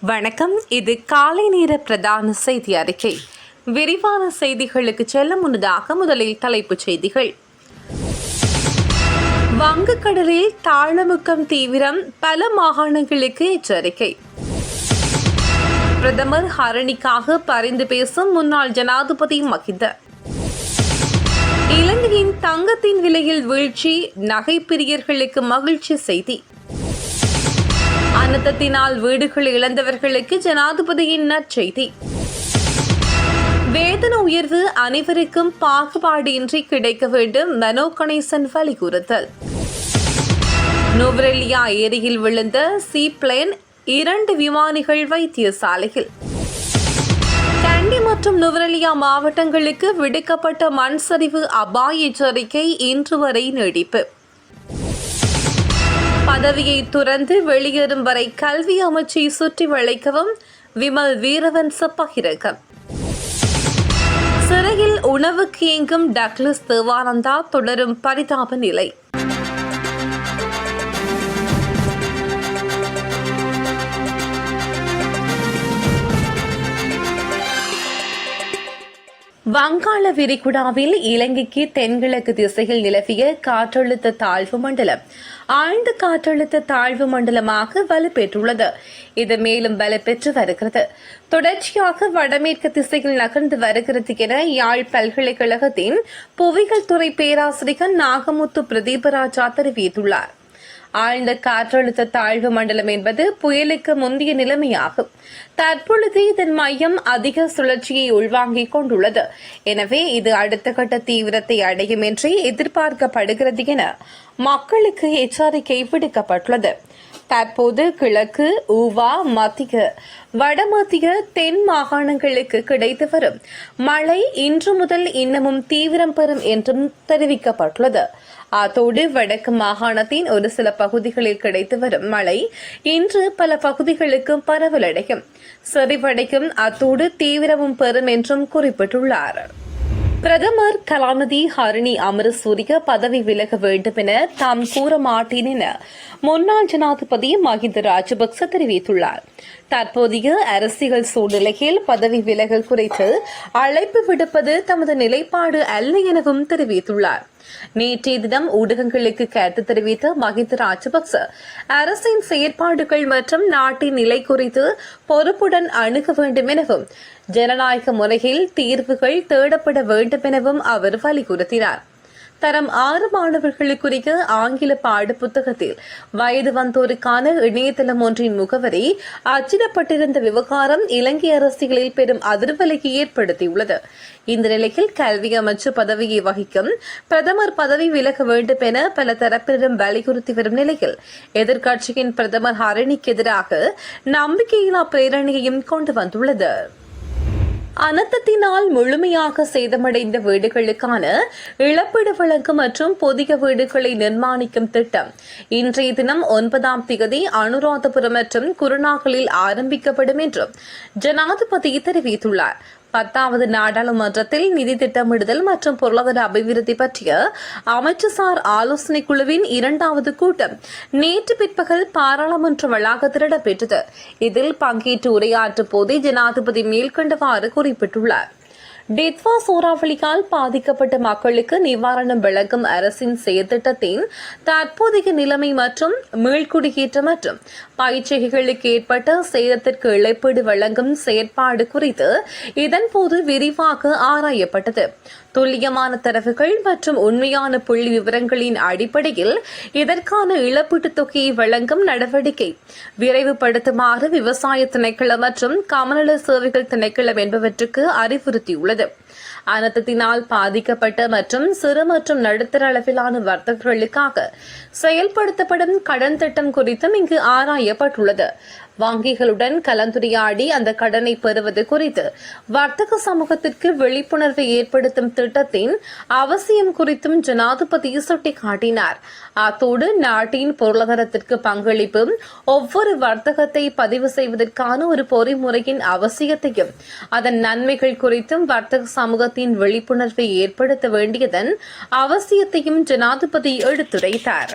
வணக்கம். இது காலை நேர பிரதான செய்தி அறிக்கை. விரிவான செய்திகளுக்கு செல்ல முன்னதாக முதலில் தலைப்புச் செய்திகள். வங்கக்கடலில் தாழமுக்கம் தீவிரம் பல மாகாணங்களுக்கு எச்சரிக்கை. பிரதமர் ஹரணிக்காக பரிந்து பேசும் முன்னாள் ஜனாதிபதி மகிந்த. இலங்கையின் தங்கத்தின் விலையில் வீழ்ச்சி நகைப்பிரியர்களுக்கு மகிழ்ச்சி செய்தி. அனர்த்தத்தினால் வீடுகள் இழந்தவர்களுக்கு ஜனாதிபதியின் நற்செய்தி. வேதன உயர்வு அனைவருக்கும் பாகுபாடின்றி கிடைக்க வேண்டும் மனோ கணேசன் வலியுறுத்தல். நுவரெலியா ஏரியில் விழுந்த சி பிளேன் இரண்டு விமானிகள் வைத்தியசாலையில். கண்டி மற்றும் நுவரெலியா மாவட்டங்களுக்கு விடுக்கப்பட்ட மண் சரிவு அபாய எச்சரிக்கை இன்று வரை நீடிப்பு. பதவியை துறந்து வெளியேறும் வரை கல்வி அமைச்சை சுற்றி வளைக்கவும் விமல் வீரவன்ச பகிரகம் சிறையில் உணவுக்கு இயங்கும் டக்ளஸ் தேவானந்தா தொடரும் பரிதாப நிலை. வங்காள விரிகுடாவில் இலங்கைக்கு தென்கிழக்கு திசையில் நிலவிய காற்றழுத்த தாழ்வு மண்டலம். ஆழ்ந்த காற்றழுத்த தாழ்வு மண்டலமாக வலுப்பெற்றுள்ளது. இது மேலும் வலுப்பெற்று வருகிறது. தொடர்ச்சியாக வடமேற்கு திசையில் நகர்ந்து வருகிறது என யாழ் பல்கலைக்கழகத்தின் புவியியல் துறை பேராசிரியர் நாகமுத்து பிரதீபராஜா தெரிவித்துள்ளார். ஆழ்ந்த காற்றழுத்த தாழ்வு மண்டலம் என்பது புயலுக்கு முந்தைய நிலைமையாகும். தற்பொழுது இதன் மையம் அதிக சுழற்சியை உள்வாங்கிக் கொண்டுள்ளது. எனவே இது அடுத்த கட்ட தீவிரத்தை அடையும் என்றே எதிர்பார்க்கப்படுகிறது என மக்களுக்கு எச்சரிக்கை விடுக்கப்பட்டுள்ளது. தற்போது கிழக்கு ஊவா மத்திய வடமத்திய தென் மாகாணங்களுக்கு கிடைத்து வரும் மழை இன்று முதல் இன்னமும் தீவிரம் பெறும் என்றும் தெரிவிக்கப்பட்டுள்ளது. அத்தோடு வடக்கு மாகாணத்தின் ஒரு சில பகுதிகளில் கிடைத்து வரும் மழை இன்று பல பகுதிகளுக்கும் பரவலடையும். செறிவடையும் அத்தோடு தீவிரமும் பெறும் என்றும் குறிப்பிட்டுள்ளார். பிரதமர் கலாநிதி ஹரிணி அமரசூரிய பதவி விலக வேண்டும் என தாம் கூற மாட்டேன் என முன்னாள் ஜனாதிபதி மஹிந்த ராஜபக்ச தெரிவித்துள்ளார். தற்போதைய அரசியல் சூழ்நிலையில் பதவி விலகல் குறித்து அழைப்பு விடுப்பது தமது நிலைப்பாடு அல்ல எனவும் தெரிவித்துள்ளார். நேற்றைய தினம் ஊடகங்களுக்கு கருத்து தெரிவித்த மஹிந்த ராஜபக்ச அரசின் செயற்பாடுகள் மற்றும் நாட்டின் நிலை குறித்து பொறுப்புடன் அணுக வேண்டும் எனவும் ஜனநாயக முறையில் தீர்வுகள் தேடப்பட வேண்டும் எனவும் அவர் வலியுறுத்தினார். தரம் ஆறு மாணவர்களுக்குரிய ஆங்கில பாட புத்தகத்தில் வயது வந்தோருக்கான இணையதளம் ஒன்றின் முகவரி அச்சிடப்பட்டிருந்த விவகாரம் இலங்கை அரசியலில் பெரும் அதிர்வலையை ஏற்படுத்தியுள்ளது. இந்த நிலையில் கல்வி அமைச்சு பதவியை வகிக்கும் பிரதமர் பதவி விலக வேண்டும் என பல தரப்பினரும் வலியுறுத்தி வரும் நிலையில் எதிர்க்கட்சியின் பிரதமர் ஹரணிக்கு எதிராக நம்பிக்கையில்லா பிரேரணையையும் கொண்டு வந்துள்ளது. அனர்த்தத்தினால் முழுமையாக சேதமடைந்த வீடுகளுக்கான இழப்பீடு வழங்கும் மற்றும் புதிய வீடுகளை நிர்மாணிக்கும் திட்டம் இன்றைய தினம் ஒன்பதாம் தேதி அனுராதபுரம் மற்றும் குருநாகலில் ஆரம்பிக்கப்படும் என்றும் ஜனாதிபதி தெரிவித்துள்ளார். பத்தாவது நாடாளுமன்றத்தில் நிதி திட்டமிடுதல் மற்றும் பொருளாதார அபிவிருத்தி பற்றிய அமைச்சர்சார் ஆலோசனை குழுவின் இரண்டாவது கூட்டம் நேற்று பிற்பகல் பாராளுமன்ற வளாகத்தில் இடம்பெற்றது. இதில் பங்கேற்று உரையாற்றும் போதே ஜனாதிபதி மேற்கண்டவாறு குறிப்பிட்டுள்ளார். டித்வா சூறாவளியால் பாதிக்கப்பட்ட மக்களுக்கு நிவாரணம் வழங்கும் அரசின் செயற்திட்டத்தின் தற்போதைய நிலைமை மற்றும் மீள்குடியேற்றம் மற்றும் பயிற்சிகளுக்கு ஏற்பட்ட சேதத்திற்கு இழப்பீடு வழங்கும் செயற்பாடு குறித்து இதன்போது விரிவாக ஆராயப்பட்டது. துல்லியமான தரவுகள் மற்றும் உண்மையான புள்ளி விவரங்களின் அடிப்படையில் இதற்கான இழப்பீட்டுத் தொகையை வழங்கும் நடவடிக்கை. விரைவுபடுத்துமாறு விவசாய திணைக்களம் மற்றும் கமநல சேவைகள் திணைக்களம் என்பவற்றுக்கு அறிவுறுத்தியுள்ளது. அனர்த்தத்தினால் பாதிக்கப்பட்ட மற்றும் சிறு மற்றும் நடுத்தர அளவிலான வர்த்தகர்களுக்காக செயல்படுத்தப்படும் கடன் திட்டம் குறித்தும் இங்கு ஆராயப்பட்டுள்ளது. வங்கிகளுடன் கலந்துரையாடி அந்த கடனை பெறுவது குறித்து வர்த்தக சமூகத்திற்கு விழிப்புணர்வை ஏற்படுத்தும் திட்டத்தின் அவசியம் குறித்தும் ஜனாதிபதி சுட்டிக்காட்டினார். அத்தோடு நாட்டின் பொருளாதாரத்திற்கு பங்களிப்பும் ஒவ்வொரு வர்த்தகத்தை பதிவு செய்வதற்கான ஒரு பொறிமுறையின் அவசியத்தையும் அதன் நன்மைகள் குறித்தும் வர்த்தக சமூகத்தின் விழிப்புணர்வை ஏற்படுத்த வேண்டியதன் அவசியத்தையும் ஜனாதிபதி எடுத்துரைத்தார்.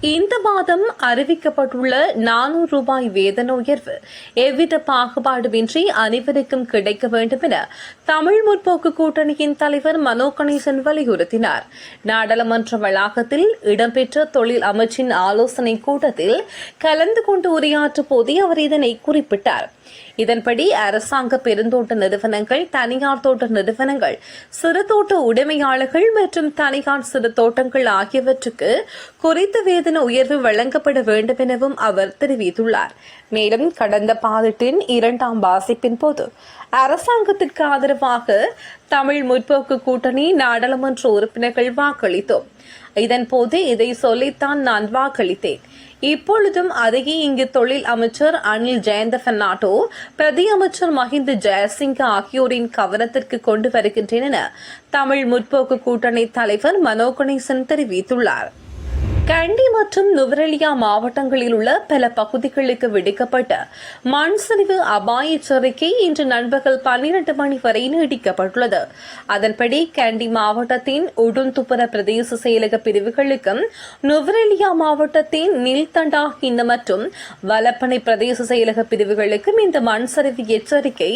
இந்த மாதம் அறிவிக்கப்பட்டுள்ள நானூறு ரூபாய் வேதன உயர்வு எவ்வித பாகுபாடுமின்றி அனைவருக்கும் கிடைக்க வேண்டும் என தமிழ் முற்போக்கு கூட்டணியின் தலைவர் மனோ கணேசன் வலியுறுத்தினார். நாடாளுமன்ற வளாகத்தில் இடம்பெற்ற தொழில் அமைச்சின் ஆலோசனை கூட்டத்தில் கலந்து கொண்டு உரையாற்றும் போதே அவர் இதனை குறிப்பிட்டார். இதன்படி அரசாங்க பெருந்தோட்ட நிறுவனங்கள் தனியார் தோட்ட நிறுவனங்கள் சிறு தோட்ட உடைமையாளர்கள் மற்றும் தனியார் சிறு தோட்டங்கள் ஆகியவற்றுக்கு குறைந்த வேதன உயர்வு வழங்கப்பட வேண்டும் எனவும் அவர் தெரிவித்துள்ளார். மேலும் கடந்த பாதிட்டின் இரண்டாம் வாசிப்பின் போது அரசாங்கத்திற்கு ஆதரவாக தமிழ் முற்போக்கு கூட்டணி நாடாளுமன்ற உறுப்பினர்கள் வாக்களித்தோம். இதன்போது இதை சொல்லித்தான் நான் வாக்களித்தேன். இப்பொழுதும் அதையே இங்கு தொழில் அமைச்சர் அனில் ஜெயந்த பெர்னாட்டோ பிரதி அமைச்சர் மஹிந்த ஜெயசிங்க ஆகியோரின் கவனத்திற்கு கொண்டு வருகின்றேன் என தமிழ் முற்போக்கு கூட்டணி தலைவர் மனோ கணேசன் தெரிவித்துள்ளார். கண்டி மற்றும் நுவரெலியா மாவட்டங்களில் உள்ள பல பகுதிகளுக்கு விடுக்கப்பட்ட மண் சரிவு அபாய எச்சரிக்கை இன்று நண்பகல் பன்னிரண்டு மணி வரை நீடிக்கப்பட்டுள்ளது அதன்படி கண்டி மாவட்டத்தின் உடுந்துப்புர பிரதேச செயலக பிரிவுகளுக்கும் நுவரெலியா மாவட்டத்தின் நீல்தண்டா இந்த மற்றும் வலப்பனை பிரதேச செயலக பிரிவுகளுக்கும் இந்த மண் சரிவு எச்சரிக்கை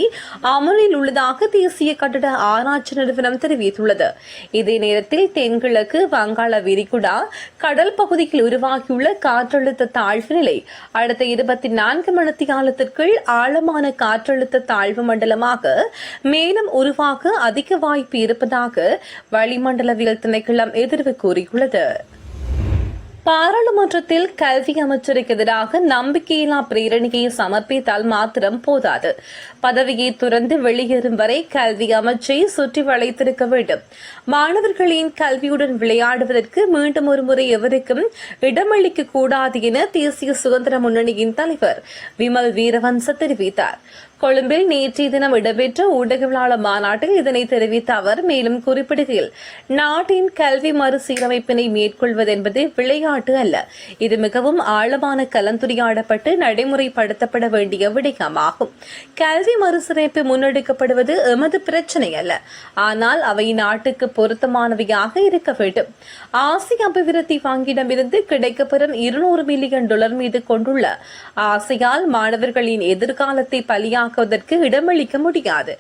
அமலில் உள்ளதாக தேசிய கட்டட ஆராய்ச்சி நிறுவனம் தெரிவித்துள்ளது. இதே நேரத்தில் தென்கிழக்கு வங்காள விரிகுடா கடல் பகுதியில் உருவாகியுள்ள காற்றழுத்த தாழ்வு நிலை. அடுத்த இருபத்தி நான்கு மணி காலத்திற்குள் ஆழமான காற்றழுத்த தாழ்வு மண்டலமாக மேலும் உருவாக அதிக வாய்ப்பு இருப்பதாக வளிமண்டலவியல் திணைக்களம் எதிர்வு கூறியுள்ளது. பாராளுமன்றத்தில் கல்வி அமைச்சருக்கு எதிராக நம்பிக்கையில்லா பிரேரணையை சமர்ப்பித்தால் மாத்திரம் போதாது. பதவியை துறந்து வெளியேறும் வரை கல்வி அமைச்சை சுற்றி வளைத்திருக்க வேண்டும். மாணவர்களின் கல்வியுடன் விளையாடுவதற்கு மீண்டும் ஒருமுறை எவருக்கும் இடமளிக்க கூடாது என தேசிய சுதந்திர முன்னணியின் தலைவர் விமல் வீரவன்ச தெரிவித்தார். கொழும்பில் நேற்றைய தினம் இடம்பெற்ற ஊடகவியலாளர் மாநாட்டில் இதனை தெரிவித்த அவர் மேலும் குறிப்பிடுகையில் நாட்டின் கல்வி மறுசீரமைப்பினை மேற்கொள்வது என்பது விளையாட்டு அல்ல. இது மிகவும் ஆழமான கலந்துரையாடப்பட்டு நடைமுறைப்படுத்தப்பட வேண்டிய விடயமாகும். கல்வி மறுசீரமைப்பு முன்னெடுக்கப்படுவது எமது பிரச்சினை அல்ல. ஆனால் அவை நாட்டுக்கு பொருத்தமானவையாக இருக்க வேண்டும். ஆசிய அபிவிருத்தி வங்கியிடமிருந்து கிடைக்கப்பெறும் இருநூறு மில்லியன் டாலர் மீது கொண்டுள்ள ஆசையால் மாணவர்களின் எதிர்காலத்தை பலியாக உருவாக்குவதற்கு இடமளிக்க முடியாது.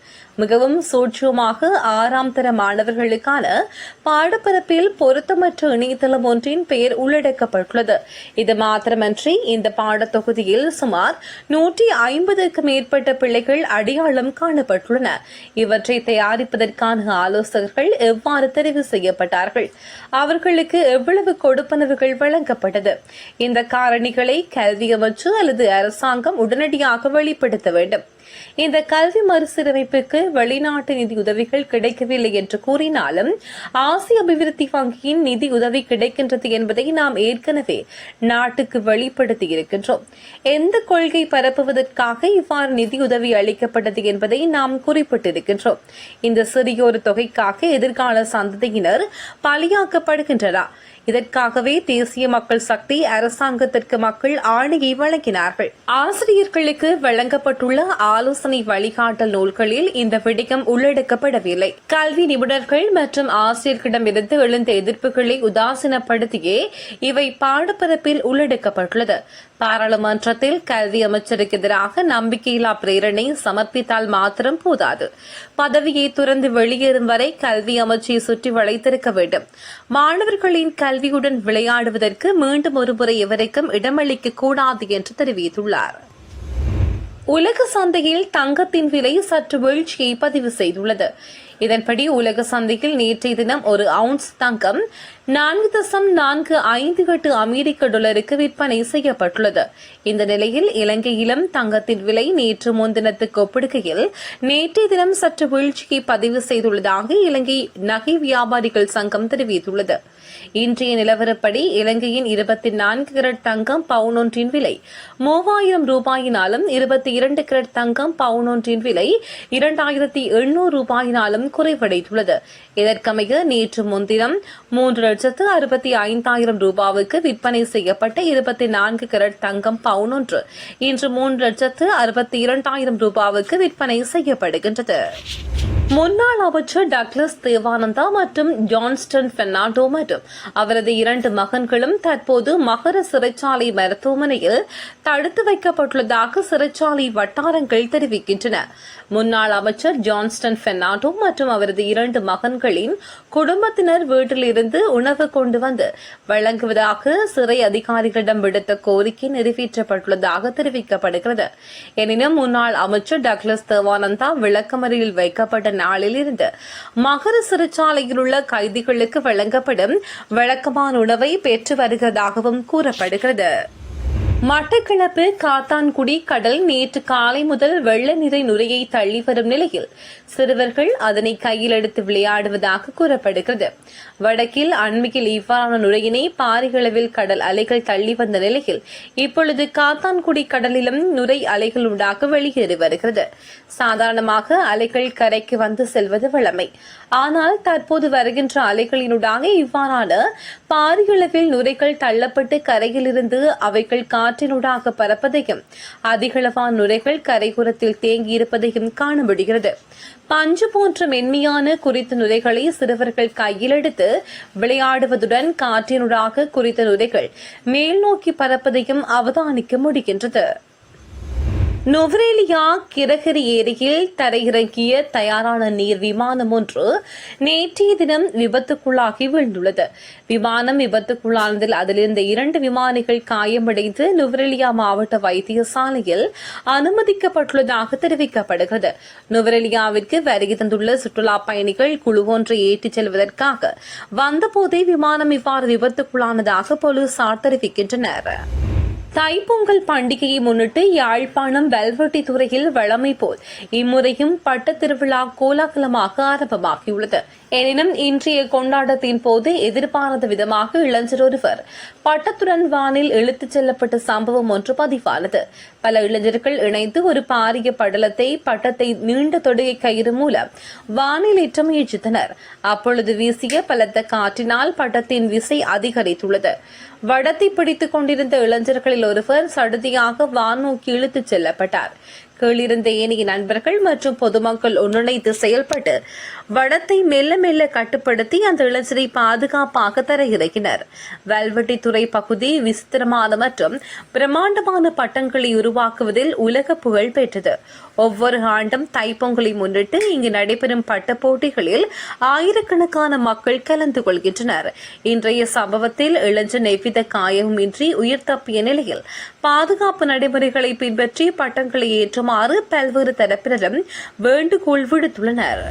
மிகவும் சூட்சமாக ஆறாம் தர மாணவர்களுக்கான பாடப்பரப்பில் பொருத்தமற்ற இணையதளம் ஒன்றின் பெயர் உள்ளடக்கப்பட்டுள்ளது. இது மாத்திரமன்றி இந்த பாடத்தொகுதியில் சுமார் நூற்றி ஐம்பதுக்கும் மேற்பட்ட பிள்ளைகள் அடையாளம் காணப்பட்டுள்ளன. இவற்றை தயாரிப்பதற்கான ஆலோசகர்கள் எவ்வாறு தெரிவு செய்யப்பட்டார்கள்? அவர்களுக்கு எவ்வளவு கொடுப்பனவுகள் வழங்கப்பட்டது? இந்த காரணிகளை கல்வி அமைச்சு அல்லது அரசாங்கம் உடனடியாக வெளிப்படுத்த வேண்டும். இந்த கல்வி மறுசீரமைப்புக்கு வெளிநாட்டு நிதி உதவிகள் கிடைக்கவில்லை என்று கூறினாலும் ஆசிய அபிவிருத்தி வங்கியின் நிதி உதவி கிடைக்கின்றது என்பதை நாம் ஏற்கனவே நாட்டுக்கு வெளிப்படுத்தி இருக்கின்றோம். எந்த கொள்கை பரப்புவதற்காக இவ்வாறு நிதி உதவி அளிக்கப்பட்டது என்பதை நாம் குறிப்பிட்டிருக்கின்றோம். இந்த சிறியொரு தொகைக்காக எதிர்கால சந்ததியினர் பலியாக்கப்படுகின்றனர். இதற்காகவே தேசிய மக்கள் சக்தி அரசாங்கத்திற்கு மக்கள் ஆணையை வழங்கினார்கள். ஆசிரியர்களுக்கு வழங்கப்பட்டுள்ள ஆலோசனை வழிகாட்டல் நூல்களில் இந்த விடயம் உள்ளடக்கப்படவில்லை. கல்வி நிபுணர்கள் மற்றும் ஆசிரியர்களிடமிருந்து எழுந்த எதிர்ப்புகளை உதாசீனப்படுத்தியே இவை பாடப்பரப்பில் உள்ளடக்கப்பட்டுள்ளது. பாராளுமன்றத்தில் கல்வி அமைச்சருக்கு எதிராக நம்பிக்கையில்லா பிரேரணை சமர்ப்பித்தால் மாத்திரம் போதாது. பதவியை துறந்து வெளியேறும் வரை கல்வி அமைச்சை சுற்றி வளைத்திருக்க வேண்டும். மாணவர்களின் கல்வியுடன் விளையாடுவதற்கு மீண்டும் ஒருமுறை எவருக்கும் இடமளிக்க கூடாது என்று தெரிவித்துள்ளார். உலக சந்தையில் தங்கத்தின் விலை சற்று வீழ்ச்சியை பதிவு செய்துள்ளது. இதன்படி உலக சந்தையில் நேற்றைய தினம் ஒரு அவுன்ஸ் தங்கம் நான்கு தசம் நான்கு ஐந்து எட்டு அமெரிக்க டாலருக்கு விற்பனை செய்யப்பட்டுள்ளது. இந்த நிலையில் இலங்கையிலும் தங்கத்தின் விலை நேற்று முன்தினத்துக்கு ஒப்பிடுகையில் நேற்றைய தினம் சற்று வீழ்ச்சியை பதிவு செய்துள்ளதாக இலங்கை நகை வியாபாரிகள் சங்கம் தெரிவித்துள்ளது. இன்றைய நிலவரப்படி இலங்கையின் இருபத்தி நான்கு கிரட் தங்கம் பவுனொன்றின் விலை மூவாயிரம் ரூபாயினாலும் இருபத்தி இரண்டு கிரட் தங்கம் பவுனொன்றின் விலை இரண்டாயிரத்தி எண்ணூறு ரூபாயினாலும் குறைவடைந்துள்ளது. இதற்கமைய நேற்று முன்தினம் மூன்று லட்சத்து அறுபத்தி ஐந்தாயிரம் ரூபாவுக்கு விற்பனை செய்யப்பட்ட இருபத்தி நான்கு கிரட் தங்கம் பவுன் ஒன்று இன்று மூன்று லட்சத்து அறுபத்தி இரண்டாயிரம் ரூபாவுக்கு விற்பனை செய்யப்படுகின்றது. முன்னாள் அமைச்சர் டக்ளஸ் தேவானந்தா மற்றும் ஜான்ஸ்டன் பெர்னாண்டோ மற்றும் அவரது இரண்டு மகன்களும் தற்போது மகர சிறைச்சாலை மருத்துவமனையில் தடுத்து வைக்கப்பட்டுள்ளதாக சிறைச்சாலை வட்டாரங்கள் தெரிவிக்கின்றன. முன்னாள் அமைச்சர் ஜான்ஸ்டன் பெர்னாண்டோ மற்றும் அவரது இரண்டு மகன்களின் குடும்பத்தினர் வீட்டிலிருந்து உணவு கொண்டு வந்து வழங்குவதாக சிறை அதிகாரிகளிடம் விடுத்த கோரிக்கை நிறைவேற்றப்பட்டுள்ளதாக தெரிவிக்கப்படுகிறது. எனினும் முன்னாள் அமைச்சர் டக்ளஸ் தேவானந்தா விளக்கமறியில் வைக்கப்பட்ட நாளில் இருந்து மகர சிறைச்சாலையில் உள்ள கைதிகளுக்கு வழங்கப்படும் வழக்கமான உணவை பெற்று வருகிறதாகவும் கூறப்படுகிறது. மட்டக்களப்பு காத்தான்குடி கடல் நேற்று காலை முதல் வெள்ள நிறை நுரையை தள்ளி வரும் நிலையில் சிறுவர்கள் அதனை கையில் எடுத்து விளையாடுவதாக கூறப்படுகிறது. வடக்கில் அண்மையில் இவ்வாறான நுரையினை பாரிகளவில் கடல் அலைகள் தள்ளி வந்த நிலையில் இப்பொழுது காத்தான்குடி கடலிலும் நுரை அலைகள் உண்டாக வெளியேறி வருகிறது. சாதாரணமாக அலைகள் கரைக்கு வந்து செல்வது வழமை. ஆனால் தற்போது வருகின்ற அலைகளினூடாக இவ்வாறான பாரிகளவில் நுரைகள் தள்ளப்பட்டு கரையிலிருந்து அவைகள் காற்றினூடாக பரப்பதையும் அதிகளவான நுரைகள் கரைகுரத்தில் தேங்கியிருப்பதையும் காண முடிகிறது பஞ்சு போன்ற மென்மையான குறித்த நுரைகளை சிறுவர்கள் கையில் எடுத்து விளையாடுவதுடன் காற்றினூடாக குறித்த நுரைகள் மேல் நோக்கி பறப்பதையும் அவதானிக்க முடிகின்றது. நொவரேலியா கிரகரி ஏரியில் தரையிறங்கிய தயாரான நீர் விமானம் ஒன்று நேற்றைய தினம் விபத்துக்குள்ளாகி வீழ்ந்துள்ளது. விமானம் விபத்துக்குள்ளானதில் அதிலிருந்த இரண்டு விமானிகள் காயமடைந்து நுவரெலியா மாவட்ட வைத்தியசாலையில் அனுமதிக்கப்பட்டுள்ளதாக தெரிவிக்கப்படுகிறது. நுவரெலியாவிற்கு வருகை தந்துள்ள சுற்றுலா பயணிகள் குழு ஒன்றை ஏற்றிச் செல்வதற்காக வந்தபோதே விமானம் இவ்வாறு விபத்துக்குள்ளானதாக போலீசார் தெரிவிக்கின்றனர். தைப்பொங்கல் பண்டிகையை முன்னிட்டு யாழ்ப்பாணம் வெல்வெட்டி துறையில் வழமை போல் இம்முறையும் பட்ட திருவிழா கோலாகலமாக ஆரம்பமாகியுள்ளது. எனினும் இன்றைய கொண்டாட்டத்தின் போது எதிர்பாராத விதமாக இளைஞர் ஒருவர் பட்டத்துடன் வானில் இழுத்துச் செல்லப்பட்ட சம்பவம் ஒன்று பதிவானது. பல இளைஞர்கள் இணைந்து ஒரு பாரிய படலத்தை பட்டத்தை நீண்ட தொடுகை கயிறு மூலம் வானில் ஏற்ற முயற்சித்தனர். அப்பொழுது வீசிய பலத்த காற்றினால் பட்டத்தின் விசை அதிகரித்துள்ளது. வடத்தை பிடித்துக் கொண்டிருந்த இளைஞர்களில் ஒருவர் சடுதியாக வானோக்கி இழுத்துச் செல்லப்பட்டார். கீழிருந்த ஏனைய நண்பர்கள் மற்றும் பொதுமக்கள் ஒன்றிணைத்து செயல்பட்டு வடத்தை மெல்ல மெல்ல கட்டுப்படுத்தி அந்த இளைஞரை பாதுகாப்பாக தர இறங்கினர். வல்வெட்டித்துறை பகுதி விசித்திரமான மற்றும் பிரம்மாண்டமான பட்டங்களை உருவாக்குவதில் உலக புகழ் பெற்றது. ஒவ்வொரு ஆண்டும் தைப்பொங்கலை முன்னிட்டு இங்கு நடைபெறும் பட்ட போட்டிகளில் ஆயிரக்கணக்கான மக்கள் கலந்து கொள்கின்றனர். இன்றைய சம்பவத்தில் இளைஞன் எவ்வித காயமுமின்றி உயிர் தப்பிய நிலையில் பாதுகாப்பு நடைமுறைகளை பின்பற்றி பட்டங்களை ஏற்றுமாறு பல்வேறு தரப்பினரும் வேண்டுகோள் விடுத்துள்ளனர்.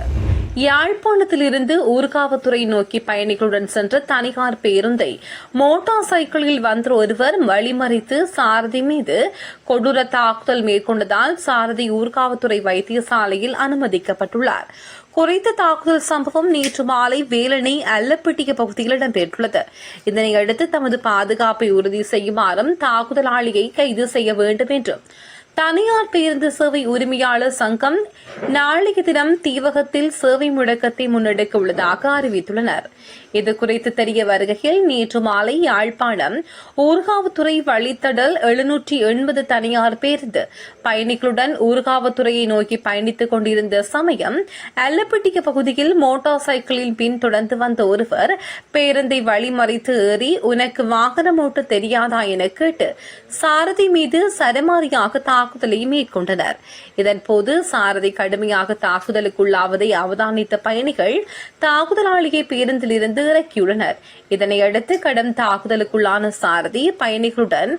யாழ்ப்பாணத்திலிருந்து ஊர்காவத்துறை நோக்கி பயணிகளுடன் சென்ற தனிகார் பேருந்தை மோட்டார் சைக்கிளில் வந்த ஒருவர் வழிமறித்து சாரதி மீது கொடூர தாக்குதல் மேற்கொண்டதால் சாரதி ஊர்காவத்துறை வைத்தியசாலையில் அனுமதிக்கப்பட்டுள்ளார். குறித்த தாக்குதல் சம்பவம் நேற்று மாலை வேலனை அல்லப்பட்டிய பகுதியில் இடம்பெற்றுள்ளது. இதனையடுத்து தமது பாதுகாப்பை உறுதி செய்யுமாறும் தாக்குதலாளியை கைது செய்ய வேண்டும் என்றும் தனியார் பேருந்து சேவை உரிமையாளர் சங்கம் நாளைய தினம் தீவகத்தில் சேவை முடக்கத்தை முன்னெடுக்க உள்ளதாக அறிவித்துள்ளனர். இது குறித்து தெரிய வருகையில் நேற்று மாலை யாழ்ப்பாணம் ஊர்காவத்துறை வழித்தடல் எழுநூற்றி எண்பது தனியார் பேருந்து பயணிகளுடன் ஊர்காவத்துறையை நோக்கி பயணித்துக் கொண்டிருந்த சமயம் அல்லப்பட்டிய பகுதியில் மோட்டார் சைக்கிளில் பின்தொடர்ந்து வந்த ஒருவர் பேருந்தை வழிமறைத்து ஏறி உனக்கு வாகனம் ஓட்ட தெரியாதா? என கேட்டு சாரதி மீது சரமாரியாக தாக்குதலை மேற்கொண்டனர். இதன்போது சாரதி கடுமையாக தாக்குதலுக்குள்ளாவதை அவதானித்த பயணிகள் தாக்குதலாளியை பேருந்திலிருந்து இருந்து இறக்கியுள்ளனர். இதனையடுத்து கடும் தாக்குதலுக்குள்ளான சாரதி பயணிகளுடன்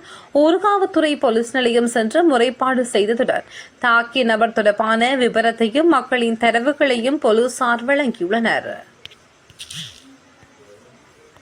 ஊர்காவத்துறை போலீஸ் நிலையம் சென்று முறைப்பாடு செய்ததுடன் தாக்கிய நபர் தொடர்பான விவரத்தையும் மக்களின் தரவுகளையும் போலீசார் வழங்கியுள்ளனர்.